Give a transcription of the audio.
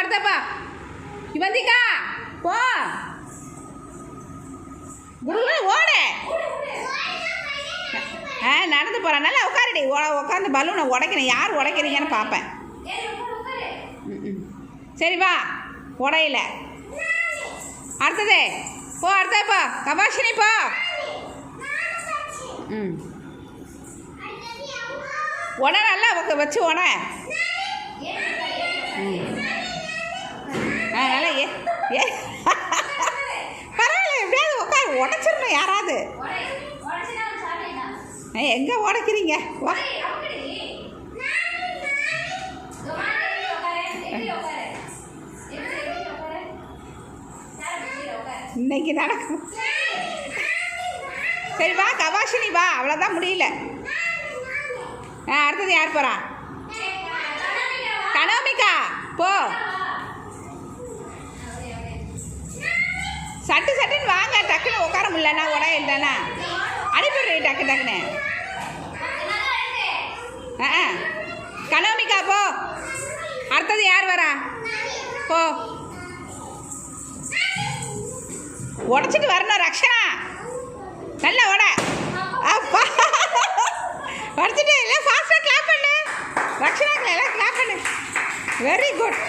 அடுத்தப்பா இவந்திக்கா போ. குடுகுடு ஓடு. ஆ நடந்து போகிறேன் நல்லா உட்காருடி. உட்காந்து பலூனை உடைக்கணும். யார் உடைக்கிறீங்கன்னு பார்ப்பேன். ம், சரி வா. உடையில. அடுத்தது. போ அடுத்தது போ. கபாஷினி போ. ம். உட நல்லா வச்சு உட. ம். ஏ ஏ. பரவாயில்ல எப்படியாவது உட்கார். உடச்சிடணும் யாராவது. எங்கே உடைக்கிறீங்க? வா. இன்னைக்கு நடக்கும். சரி வா கபாஷினி வா. அவ்வளோதான் முடியல. ஆ அடுத்தது யார் போகிறா கனோமிகா. சட்டு சட்டுன்னு வாங்க டக்குனு உட்கார முடியலண்ணா உடைய இல்லைண்ணா அனுப்பிடுறேன் டக்கு டக்குன்னு. ஆ கனோமிக்கா போ. அடுத்தது யார் வரா? போ. உடச்சிட்டு வரணும் ரக்ஷனா. நல்ல உட. அப்பா உடச்சிட்டு எல்லாம் ஃபாஸ்ட்டாக கிளாப் பண்ணு. ரக்ஷனாக்கு எல்லாம் கிளாப் பண்ணு. Very good